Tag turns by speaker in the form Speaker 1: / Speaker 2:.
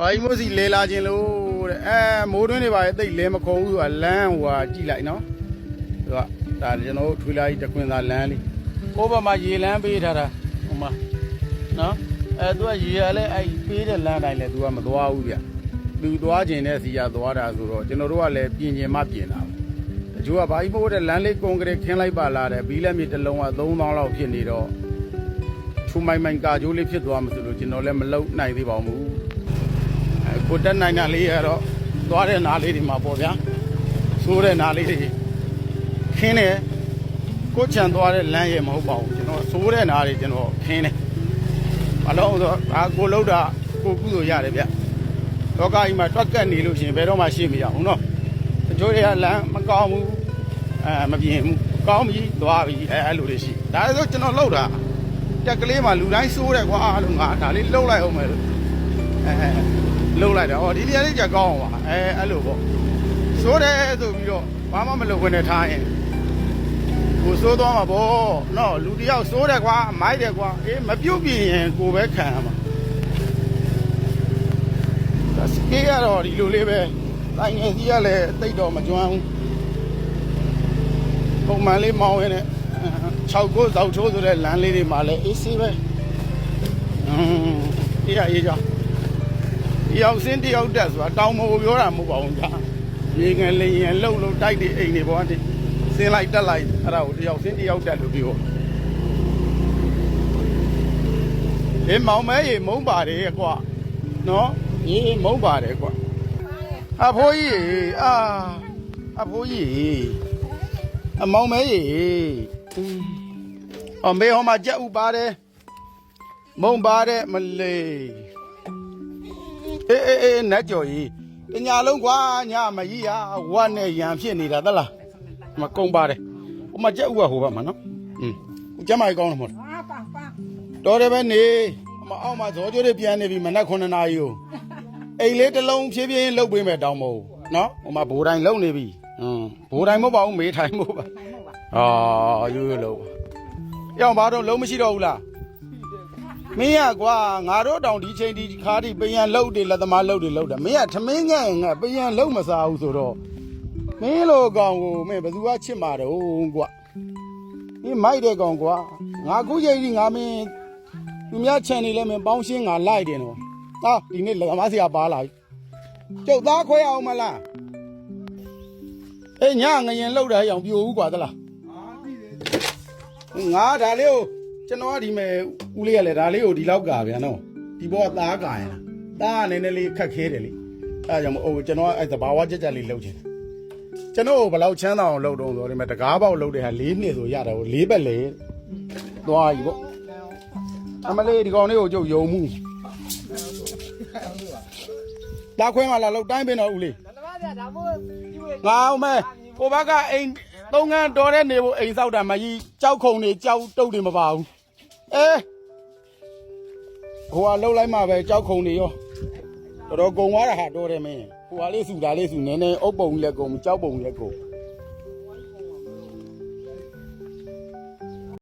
Speaker 1: ဘာကြီးမိုးစီလဲလာခြင်းလို့တဲ့အဲမိုးတွင်းတွေပါရဲ့တိတ်လဲမခုံဘူးဆိုတာလမ်းဟိုဟာကြည့်လိုက်နော်သူကဒါကျွန်တော်တို့ထွေလာကြီးတခွင်သာလမ်းလေးဟိုဘက်မှာရေလမ်းပေးထားတာဟိုမှာနော်အဲသူကရေရလဲအဲပေးတဲ့လမ်းတိုင်းလဲသူကမသွားဘူးဗျသူသွားခြင်းတဲ့စီကသွားတာဆိုတော့ကျွန်တော်တို့ကလည်းပြင်ကျင်မှပြင်တာတချို့ကဘာကြီးမိုးတဲ့လမ်းလေးကွန်ကရစ်ခင်းလိုက်ပါလားတဲ့ဘီးလက်မြေတစ်လုံးက3000လောက်ဖြစ်နေတော့ထူမိုင်မိုင်ကာကြိုးလေးဖြစ်သွားမှဆိုလို့ကျွန်တော်လည်းမလုံနိုင်သေးပါဘူး အဲကိုတက်နိုင်တာလေးရတော့သွားတဲ့နားလေးတွေမှာပေါ့ဗျာဆိုးတဲ့နားလေးတွေခင်းတယ်ကိုချန်သွားတဲ့လမ်းရဲ့မဟုတ်ပါဘူးကျွန်တော်ဆိုးတဲ့နားတွေကျွန်တော်ခင်းတယ်အလုံးဆိုဒါကိုလှုပ်တာကိုကုသိုလ်ရတယ်ဗျလောကကြီးမှာတွက်ကတ်နေလို့ရှိရင်ဘယ်တော့မှရှိမရဘူးနော်တချို့တွေကလမ်းမကောင်းဘူးအဲမပြင်းဘူးကောင်းပြီသွားပြီအဲအဲ့လိုတွေရှိဒါဆိုကျွန်တော်လှုပ်တာတက်ကလေးမှာလူတိုင်းစိုးတယ်ကွာလို့ငါဒါလေးလှုပ်လိုက်အောင်မယ်လို့အဲ လှုပ်လိုက်တာဟောဒီနေရာလေးကြကောင်းအောင်ပါအဲအဲ့လိုပေါ့စိုးတယ်ဆိုပြီးတော့ဘာမှမလုပ်ခွင့်နဲ့ထားရင်ကိုစိုးသွားမှာပေါ့နော်လူတယောက်စိုးတယ်ကွာမိုက်တယ်ကွာအေးမပြုတ်ပြင်းရင်ကိုပဲခံရမှာဒါစကေးကတော့ဒီလိုလေးပဲတိုင်းငယ်စီကလည်းတိတ်တော့မကျွမ်းဘူးပုံမှန်လေးမောင်းရင်းနဲ့6ကိုဇောက်ချိုးဆိုတဲ့လမ်းလေးတွေမှာလည်းအေးဆေးပဲอืมအေးရအေးကြောင်းတ ယောက်စင်းတယောက်တက်ဆိုတာတောင်မို့ပြောတာမဟုတ်ပါဘူးကြာရေငယ်လင်ရင်လှုပ်လှုပ်တိုက်တဲ့အိမ်တွေပေါ်ကနေစင်းလိုက်တက်လိုက်အဲ့ဒါကိုတယောက်စင်းတယောက်တက်လို့ပြောအေးမောင်မဲရေမုံပါတယ်ကွာနော်ရေမုံပါတယ်ကွာအဖိုးကြီးရေအာအဖိုးကြီးရေအမောင်မဲရေအမေဟောမှာကြက်ဥပါတယ်မုံပါတယ်မလေး အေးအေးအေးနတ်ကျော်ကြီးတညာလုံးကွာညမကြီးရဝတ်နဲ့ရံဖြစ်နေတာသလားမကုံပါတယ်ဟိုမှာကြက်ဥကဟိုဘက်မှာနော်อืมကိုကျမကြီးကောင်းတယ်မဟုတ်
Speaker 2: လားပါပါ
Speaker 1: တော်တယ်ပဲနေမအောင်မှာဇောကျိုးတွေပြန်နေပြီမနက်9နာရီကိုအိမ်လေးတစ်လုံးဖြည်းဖြည်းလှုပ်ပေးမယ်တောင်းမို့နော်ဟိုမှာဘိုးတိုင်းလှုပ်နေပြီဟွန်းဘိုးတိုင်းမဟုတ်ပါဘူးမေးတိုင်းမ
Speaker 2: ဟုတ်ပါ
Speaker 1: အာရိုးရိုးလှုပ်ရောက်ပါတော့လုံးမရှိတော့ဘူးလား မင်းရကွာငါတို့တောင်ဒီချိန်ဒီခါဒီပယံလှုပ်တယ်လက်သမားလှုပ်တယ်လှုပ်တယ်မင်းကထမင်းငန့်ငါပယံလှုပ်မစားဘူးဆိုတော့မင်းလိုကောင်ကိုမင်းဘယ်သူကချစ်မှာတော့ကွာမင်းမိုက်တဲ့ကောင်ကွာငါခုချိန်ဒီငါမင်းသူများချန်နေလဲမင်းပေါင်းရှင်းငါလိုက်တယ်နော်ဟာဒီနေ့လက်သမားဆရာပါလာပြီကျုပ်သားခွဲအောင်မလားအေးညငရင်လှုပ်တယ်အောင်ပြိုဘူးကွာသလားငါဒါလေးကို ကျွန်တော်ကဒီမဲ့ဦးလေးကလည်းဒါလေးကိုဒီလောက်ကာဗျာနော်ဒီဘောကသားကာရင်လားသားကနည်းနည်းလေးခက်ခဲတယ်လေအဲကြောင့်မို့ဟိုကျွန်တော်အဲ့သဘာဝကြက်ကြက်လေးလှုပ်ချင်တယ်ကျွန်တော်ဘယ်လောက်ချမ်းသာအောင်လှုပ်တော့ဆိုဒီမဲ့တကားပေါက်လှုပ်တဲ့ဟာ၄နှစ်ဆိုရတယ်ဟို၄ဘက်လေသွားပြီပေါ့အမလေးဒီကောင်လေးကိုကျုပ်ယုံမှုလာခွဲမှာလာလောက်တိုင်းပင်တော့ဦးလေးငါအောင်မဲကိုဘက်ကအိမ်သုံးငန်းတော်တဲ့နေဖို့အိမ်ဆောက်တာမကြီးကြောက်ခုံနေကြောက်တုတ်နေမပါဘူး အဲဟိုကလှုပ်လိုက်မှပဲကြောက်ခုံနေရောတော်တော်ကုံသွားတာဟာတော်တယ်မင်းဟိုကလေးစုတာလေးစုနည်းနည်းအုပ်ပုံကြီးလည်းကုံကြောက်ပုံကြီးလည်းကုံ